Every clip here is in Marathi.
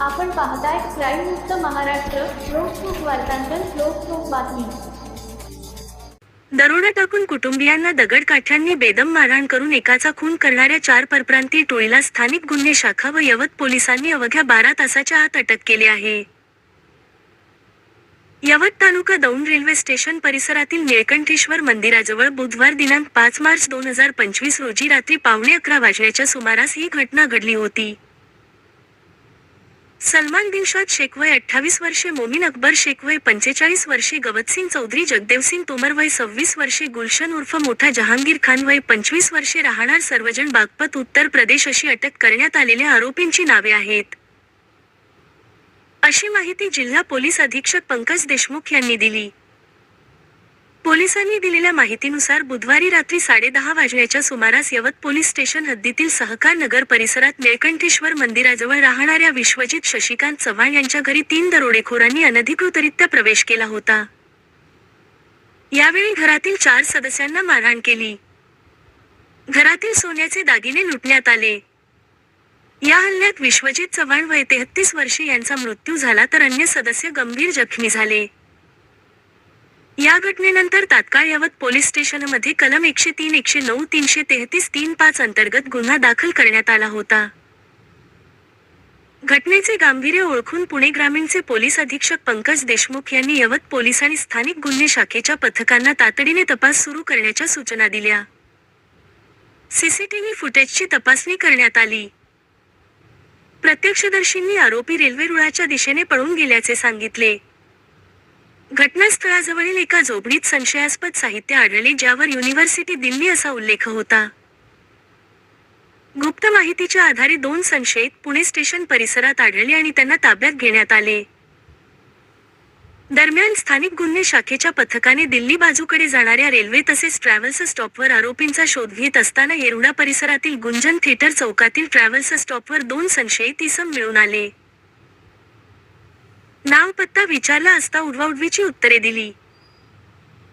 आपण पाहताय क्राईम मुक्त महाराष्ट्र लोकसुख वार्तांकन लोकसुख बातमी. दरोडा टाकून कुटुंबियांना दगडकाठ्यांनी बेदम मारहाण करून एकाचा खून करणाऱ्या चार परप्रांतीय टोळीला स्थानिक गुन्हे शाखा व यवत पोलिसांनी अवघ्या बारा तासाच्या आत अटक केली आहे. यवत तालुका दौंड रेल्वे स्टेशन परिसरातील निळकंठेश्वर मंदिराजवळ बुधवार दिनांक पाच मार्च दोन हजार पंचवीस रोजी रात्री पावणे अकरा वाजण्याच्या सुमारास ही घटना घडली होती. सलमान दिलशाद शेख वय अठ्ठावीस वर्षे मोमीन अकबर शेख वय पंचेचाळीस वर्षे गवतसिंग चौधरी जगदेवसिंग तोमर वय सव्वीस वर्षे गुलशन उर्फ मोठा जहांगीर खान वय पंचवीस वर्षे राहणार सर्वजण बागपत उत्तर प्रदेश अशी अटक करण्यात आलेल्या आरोपींची नावे आहेत. अशी माहिती जिल्हा पोलीस अधीक्षक पंकज देशमुख यांनी दिली. पोलिसांनी दिलेल्या माहितीनुसार बुधवारी रात्री साडेदहा वाजण्याच्या सुमारास यवत पोलीस स्टेशन हद्दीतील सहकार नगर परिसरात निळकंठेश्वर मंदिराजवळ राहणाऱ्या विश्वजित शशिकांत चव्हाण यांच्या घरी तीन दरोडेखोरांनी अनधिकृतरित्या प्रवेश केला होता. यावेळी घरातील चार सदस्यांना मारहाण केली. घरातील सोन्याचे दागिने लुटण्यात आले. या हल्ल्यात विश्वजित चव्हाण वय तेहत्तीस वर्षे यांचा मृत्यू झाला तर अन्य सदस्य गंभीर जखमी झाले. या घटनेनंतर तात्काळ यवत पोलीस स्टेशनमध्ये कलम एकशे तीन एकशे नऊ तीनशे तेहतीस तीन पाच अंतर्गत गुन्हा दाखल करण्यात आला होता. घटनेचे गांभीर्य ओळखून पुणे ग्रामीणचे पोलीस अधीक्षक पंकज देशमुख यांनी यवत पोलीस आणि स्थानिक गुन्हे शाखेच्या पथकांना तातडीने तपास सुरू करण्याच्या सूचना दिल्या. सीसीटीव्ही फुटेजची तपासणी करण्यात आली. प्रत्यक्षदर्शींनी आरोपी रेल्वे रुळाच्या दिशेने पळून गेल्याचे सांगितले. घटनास्थळाजवळील एका झोपडीत संशयास्पद साहित्य आढळले ज्यावर युनिव्हर्सिटी दिल्ली असा उल्लेख होता. गुप्त माहितीच्या आधारे दोन संशयित पुणे स्टेशन परिसरात आढळले आणि त्यांना ताब्यात घेण्यात आले. दरम्यान स्थानिक गुन्हे शाखेच्या पथकाने दिल्ली बाजूकडे जाणाऱ्या रेल्वे तसेच ट्रॅव्हल्स स्टॉपवर आरोपींचा शोध घेत असताना येरुडा परिसरातील गुंजन थिएटर चौकातील ट्रॅव्हल्स स्टॉपवर दोन संशयित इसम मिळून आले. नाव पत्ता विचारला असता उडवाउडवीची उत्तरे दिली.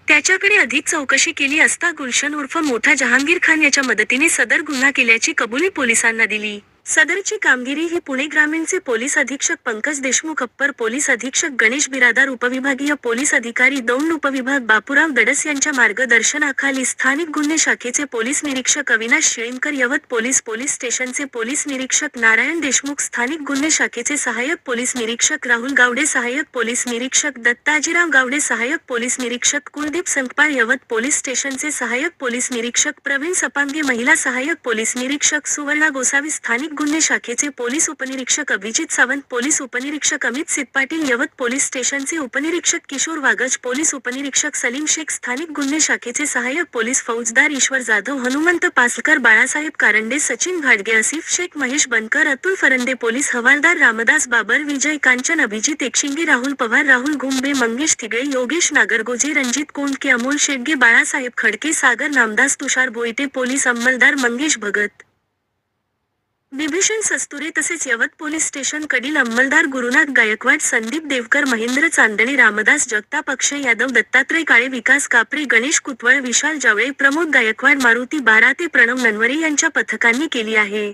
त्याच्याकडे अधिक चौकशी केली असता गुलशन उर्फ मोठा जहांगीर खान याच्या मदतीने सदर गुन्हा केल्याची कबुली पोलिसांना दिली. सदरची कामगिरी ही पुणे ग्रामीणचे पोलीस अधीक्षक पंकज देशमुख अप्पर पोलीस अधीक्षक गणेश बिरादार उपविभागीय पोलीस अधिकारी दौंड उपविभाग बापूराव दडस यांच्या मार्गदर्शनाखाली स्थानिक गुन्हे शाखेचे पोलीस निरीक्षक अविनाश शिळीमकर यवत पोलीस पोलीस स्टेशनचे पोलीस निरीक्षक नारायण देशमुख स्थानिक गुन्हे शाखेचे सहाय्यक पोलीस निरीक्षक राहुल गावडे सहाय्यक पोलीस निरीक्षक दत्ताजीराव गावडे सहाय्यक पोलीस निरीक्षक कुलदीप संकपाळ यवत पोलीस स्टेशनचे सहाय्यक पोलीस निरीक्षक प्रवीण सपांगे महिला सहाय्यक पोलीस निरीक्षक सुवर्णा गोसावी स्थानिक गुन्हे शाखेचे पोलीस उपनिरीक्षक अभिजित सावंत पोलीस उपनिरीक्षक अमित सितपाटील यवत पोलीस स्टेशनचे उपनिरीक्षक किशोर वागज पोलीस उपनिरीक्षक सलीम शेख स्थानिक गुन्हे शाखेचे सहाय्यक पोलीस फौजदार ईश्वर जाधव हनुमंत पासलकर बाळासाहेब कारंडे सचिन घाडगे असिफ शेख महेश बनकर अतुल फरंदे पोलीस हवालदार रामदास बाबर विजय कांचन अभिजित एकशिंगे राहुल पवार राहुल घुंबे मंगेश थिगळे योगेश नागरगोजे रणजित कोंडके अमोल शेडगे बाळासाहेब खडके सागर नामदास तुषार बोईटे पोलीस अंमलदार मंगेश भगत. विभीषण सस्तुरे तसेच यवत पोलीस स्टेशन कडील अंमलदार गुरुनाथ गायकवाड संदीप देवकर महेंद्र चांदणे रामदास जगताप अक्षय यादव दत्तात्रय काळे विकास कापरे गणेश कुतवळ विशाल जावळे प्रमोद गायकवाड मारुती बारा ते प्रणव ननवरे यांच्या पथकांनी केली आहे.